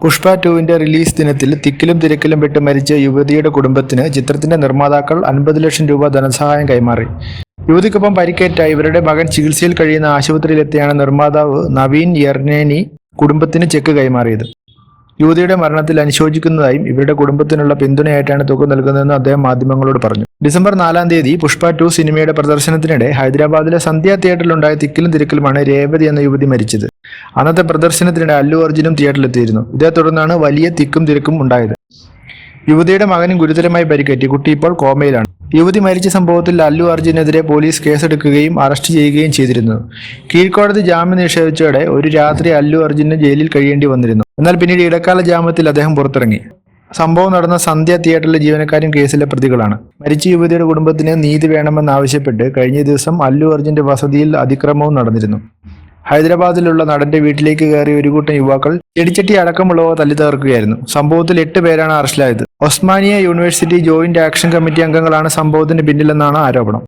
പുഷ്പ ടുവിന്റെ റിലീസ് ദിനത്തിൽ തിക്കിലും തിരക്കിലും വിട്ട് മരിച്ച യുവതിയുടെ കുടുംബത്തിന് ചിത്രത്തിന്റെ നിർമ്മാതാക്കൾ അൻപത് ലക്ഷം രൂപ ധനസഹായം കൈമാറി. യുവതിക്കൊപ്പം പരിക്കേറ്റ ഇവരുടെ മകൻ ചികിത്സയിൽ കഴിയുന്ന ആശുപത്രിയിലെത്തിയാണ് നിർമ്മാതാവ് നവീൻ യർനേനി കുടുംബത്തിന് ചെക്ക് കൈമാറിയത്. യുവതിയുടെ മരണത്തിൽ അനുശോചിക്കുന്നതായും ഇവരുടെ കുടുംബത്തിനുള്ള പിന്തുണയായിട്ടാണ് തുക നൽകുന്നതെന്ന് അദ്ദേഹം മാധ്യമങ്ങളോട് പറഞ്ഞു. ഡിസംബർ നാലാം തീയതി പുഷ്പ ടു സിനിമയുടെ പ്രദർശനത്തിനിടെ ഹൈദരാബാദിലെ സന്ധ്യ തിയേറ്ററിലുണ്ടായ തിക്കിലും തിരക്കിലുമാണ് രേവതി എന്ന യുവതി മരിച്ചത്. അന്നത്തെ പ്രദർശനത്തിനിടെ അല്ലു അർജുനും തിയേറ്ററിലെത്തിയിരുന്നു ഇതേ തുടർന്നാണ് വലിയ തിക്കും തിരക്കും ഉണ്ടായത്. യുവതിയുടെ മകനും ഗുരുതരമായി പരിക്കേറ്റി. കുട്ടി ഇപ്പോൾ കോമയിലാണ്. യുവതി മരിച്ച സംഭവത്തിൽ അല്ലു അർജുനെതിരെ പോലീസ് കേസെടുക്കുകയും അറസ്റ്റ് ചെയ്യുകയും ചെയ്തിരുന്നു. കീഴ്ക്കോടതി ജാമ്യം നിഷേധിച്ചതോടെ ഒരു രാത്രി അല്ലു അർജുന് ജയിലിൽ കഴിയേണ്ടി വന്നിരുന്നു. എന്നാൽ പിന്നീട് ഇടക്കാല ജാമ്യത്തിൽ അദ്ദേഹം പുറത്തിറങ്ങി. സംഭവം നടന്ന സന്ധ്യ തിയേറ്ററിലെ ജീവനക്കാരും കേസിലെ പ്രതികളാണ്. മരിച്ച യുവതിയുടെ കുടുംബത്തിന് നീതി വേണമെന്നാവശ്യപ്പെട്ട് കഴിഞ്ഞ ദിവസം അല്ലു അർജുന്റെ വസതിയിൽ അതിക്രമവും നടന്നിരുന്നു. ഹൈദരാബാദിലുള്ള നടന്റെ വീട്ടിലേക്ക് കയറിയ ഒരു കൂട്ടം യുവാക്കൾ ചെടിച്ചട്ടി അടക്കമുള്ളവ തല്ലി തകർക്കുകയായിരുന്നു. സംഭവത്തിൽ എട്ട് പേരാണ് അറസ്റ്റിലായത്. Osmania university joint action committee അംഗങ്ങളാണ് സംഭവത്തിന് പിന്നിലെന്നാണ് ആരോപണം.